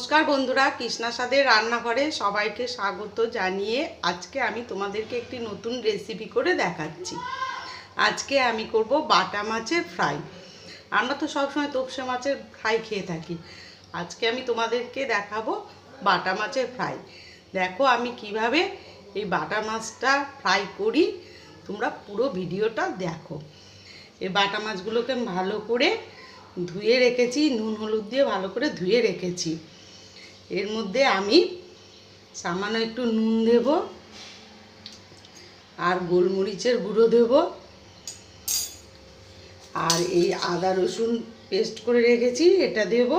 নমস্কার বন্ধুরা কৃষ্ণা সাদের রান্নাঘরে সবাইকে স্বাগত জানিয়ে আজকে আমি তোমাদেরকে একটি নতুন রেসিপি করে দেখাচ্ছি। আজকে আমি করব বাটা মাছের ফ্রাই আমরা তো সবসময় তোপসে মাছের ফ্রাই খেয়ে থাকি। আজকে আমি তোমাদেরকে দেখাবো বাটা মাছের ফ্রাই দেখো আমি কীভাবে এই বাটা মাছটা ফ্রাই করি, তোমরা পুরো ভিডিওটা দেখো। এই বাটা মাছগুলোকে ভালো করে ধুয়ে রেখেছি, নুন, হলুদ দিয়ে ভালো করে ধুয়ে রেখেছি। এর মধ্যে আমি সামান্য একটু নুন দেব আর গোলমরিচের গুঁড়ো দেব। আর এই আদা রসুন পেস্ট করে রেখেছি, এটা দেব।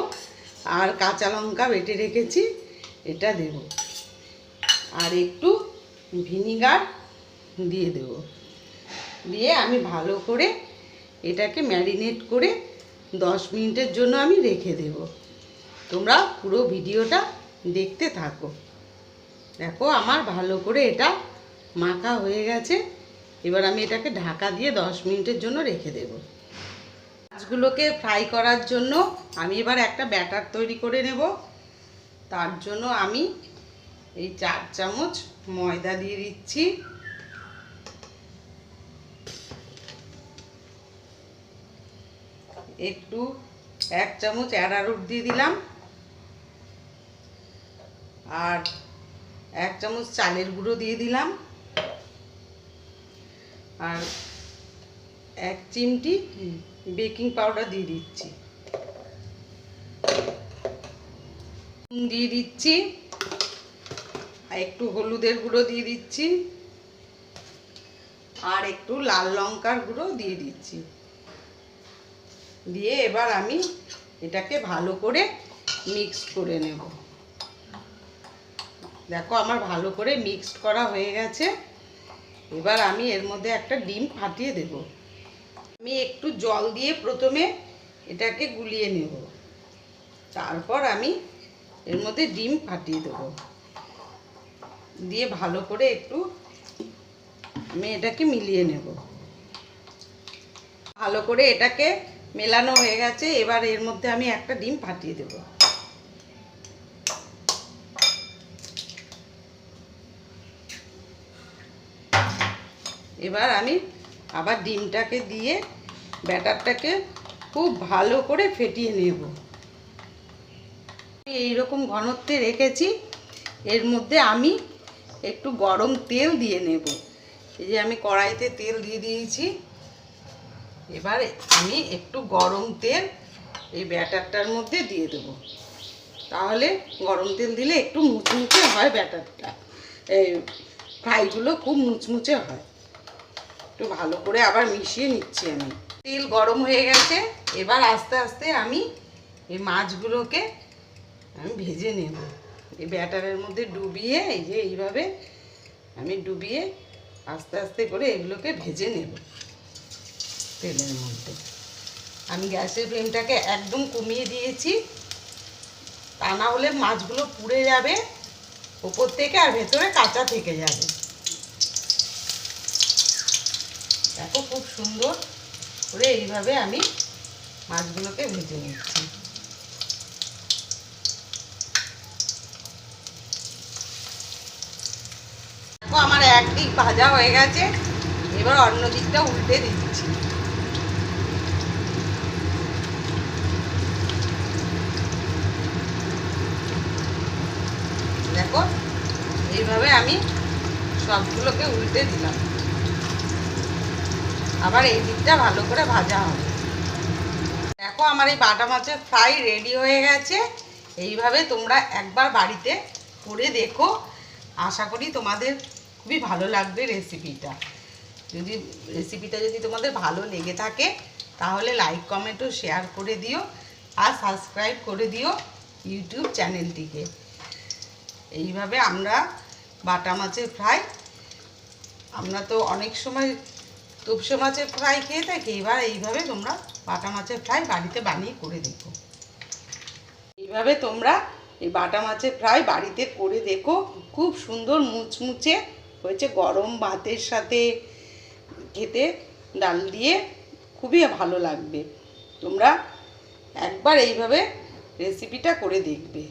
আর কাঁচা লঙ্কা বেটে রেখেছি, এটা দেব। আর একটু ভিনিগার দিয়ে দেব। দিয়ে আমি ভালো করে এটাকে ম্যারিনেট করে দশ মিনিটের জন্য আমি রেখে দেব। তোমরা পুরো ভিডিওটা দেখতে থাকো। দেখো, আমার ভালো করে এটা মাখা হয়ে গেছে। এবার আমি এটাকে ঢাকা দিয়ে দশ মিনিটের জন্য রেখে দেব। মাছগুলোকে ফ্রাই করার জন্য আমি এবার একটা ব্যাটার তৈরি করে নেব। তার জন্য আমি এই চার চামচ ময়দা দিয়ে দিচ্ছি। একটু এক চামচ অ্যারারুট দিয়ে দিলাম। আর এক চামচ চালের গুঁড়ো দিয়ে দিলাম। আর এক চিমটি বেকিং পাউডার দিয়ে দিচ্ছি। দিয়ে দিচ্ছি। আর একটু হলুদের গুঁড়ো দিয়ে দিচ্ছি। আর একটু লাল লঙ্কার গুঁড়ো দিয়ে দিচ্ছি। দিয়ে এবার আমি এটাকে ভালো করে মিক্স করে নেব। দেখো, আমার ভালো করে মিক্সড করা হয়ে গেছে। এবার আমি এর মধ্যে একটা ডিম ফাটিয়ে দেব। আমি একটু জল দিয়ে প্রথমে এটাকে গুলিয়ে নেব। তারপর আমি এর মধ্যে ডিম ফাটিয়ে দেবো। দিয়ে ভালো করে একটু আমি এটাকে মিলিয়ে নেব। ভালো করে এটাকে মেলানো হয়ে গেছে। এবার এর মধ্যে আমি একটা ডিম ফাটিয়ে দেব। এবার আমি আবার ডিমটাকে দিয়ে ব্যাটারটাকে খুব ভালো করে ফেটিয়ে নেব। এইরকম ঘনত্বে রেখেছি, এর মধ্যে আমি একটু গরম তেল দিয়ে নেব। এই যে আমি কড়াইতে তেল দিয়ে দিয়েছি, এবার আমি একটু গরম তেল এই ব্যাটারটার মধ্যে দিয়ে দেব। তাহলে গরম তেল দিলে একটু মুচমুচে হয় ব্যাটারটা, এই ফ্রাইগুলো খুব মুচমুচে হয়। একটু ভালো করে আবার মিশিয়ে নিচ্ছি আমি। তেল গরম হয়ে গেছে, এবার আস্তে আস্তে আমি এই মাছগুলোকে আমি ভেজে নেব। এই ব্যাটারের মধ্যে ডুবিয়ে, এই যে এইভাবে আমি ডুবিয়ে আস্তে আস্তে করে এগুলোকে ভেজে নেব তেলের মধ্যে। আমি গ্যাসের ফ্লেমটাকে একদম কমিয়ে দিয়েছি। তা না হলে মাছগুলো পুড়ে যাবে, ওপর থেকে আর ভেতরে কাঁচা থেকে যাবে। দেখো খুব সুন্দর করে এইভাবে আমি মাছগুলোকে ভেজে নিচ্ছি। আমার একদিক ভাজা হয়ে গেছে, এবার অন্য দিকটা উল্টে দিচ্ছি। দেখো, এইভাবে আমি সবগুলোকে উল্টে দিলাম। আবার এই দিকটা ভালো করে ভাজা হবে। দেখো আমার এই বাটা মাছের ফ্রাই রেডি হয়ে গেছে। এইভাবে তোমরা একবার বাড়িতে করে দেখো। আশা করি তোমাদের খুবই ভালো লাগবে রেসিপিটা। যদি রেসিপিটা যদি তোমাদের ভালো লেগে থাকে, তাহলে লাইক কমেন্টও শেয়ার করে দিও আর সাবস্ক্রাইব করে দিও ইউটিউব চ্যানেলটিকে। এইভাবে আমরা বাটা মাছের ফ্রাই, আমরা তো অনেক সময় তোপসে মাছের ফ্রাই খেয়ে থাকি? এবার এইভাবে তোমরা বাটা মাছের ফ্রাই বাড়িতে বানিয়ে করে দেখো। এইভাবে তোমরা এই বাটা মাছের ফ্রাই বাড়িতে করে দেখো। খুব সুন্দর মুচমুচে হয়েছে গরম ভাতের সাথে খেতে, ডাল দিয়ে। খুবই ভালো লাগবে। তোমরা একবার এইভাবে রেসিপিটা করে দেখবে।